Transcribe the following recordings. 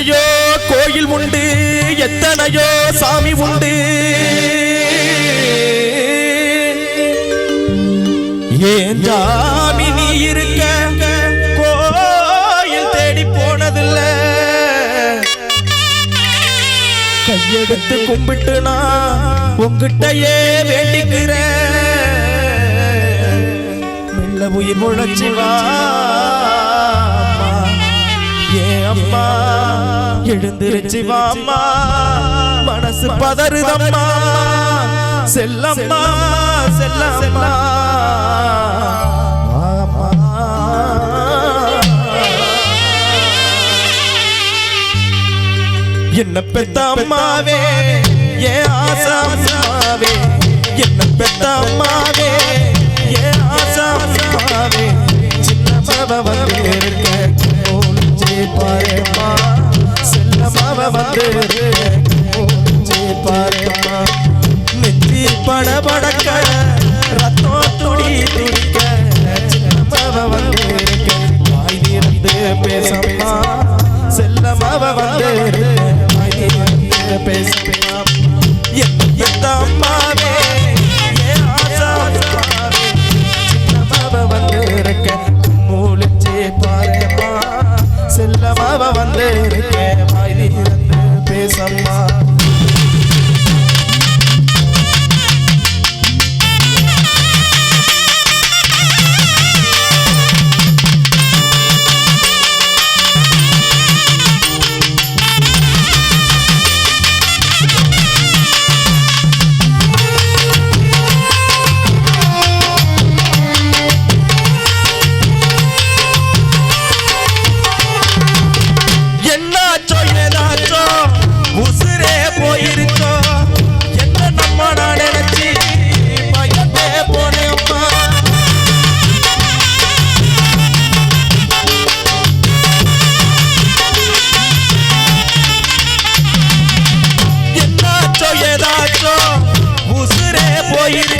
எத்தனையோ கோயில் உண்டு எத்தனையோ சாமி உண்டு. ஏன் சாமி நீ இருக்க? கோயில் தேடி போனதில்ல. கையெடுத்து கும்பிட்டு நான் உங்கிட்டயே வேண்டிக்கிறேன். உயிர் முழச்சி வா. ஏ அம்மா எழுந்திருச்சு வாம்மா. மனசு பதறுதம்மா. செல்லம்மா செல்லம்மா. என்ன பெத்த அம்மாவே. ஏ ஆசா அம்மாவே. என்ன பெத்த அம்மாவே ஏ ஆசா அம்மாவே. சின்ன மவ வந்து இருக்க பாருமா செல்லமாவ வந்து இருக்க ஒளிஞ்சே பாருமா நெத்தி படபடக்க ரத்தம் துடி துடிக்க சின்ன வந்து வாய் பேசம்மா. செல்லமாவ வந்து வாய் செல்லமாவ வந்து பேசம்மா. உசுரே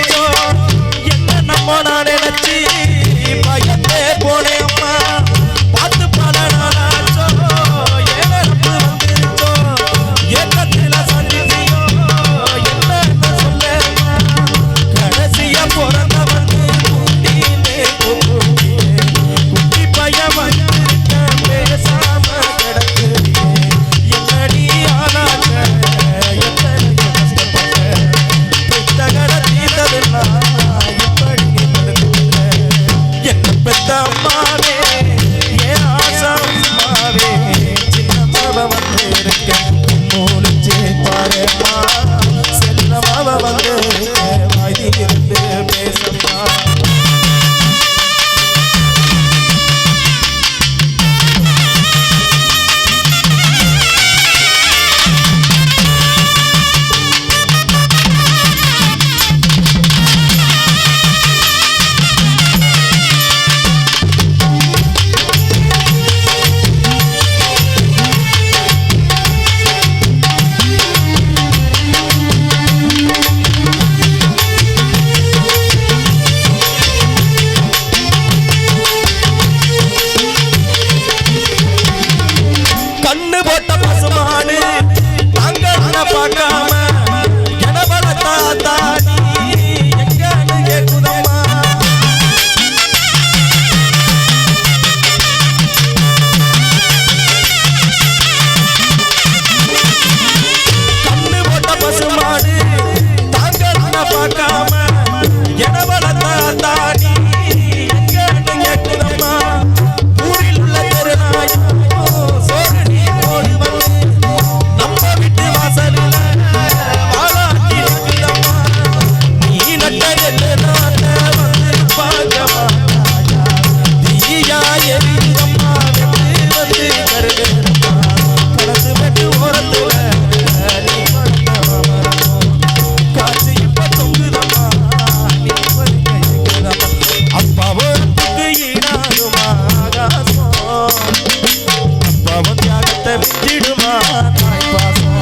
விட்டிடுமா தாய் பாசம்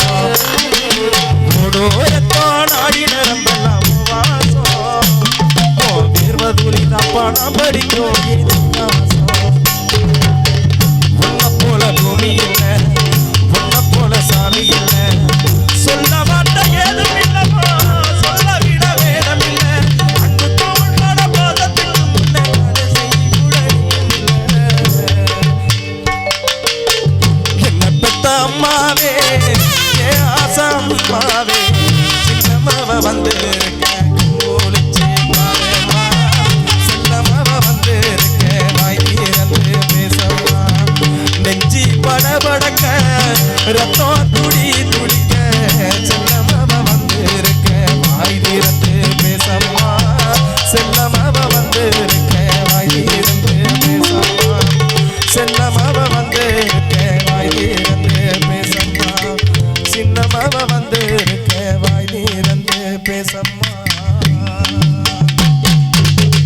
கொடோரத்தான் ஆடி நரம்பெல்லாம் வந்து நெஞ்சி படபடக்க ரத்தம் துடி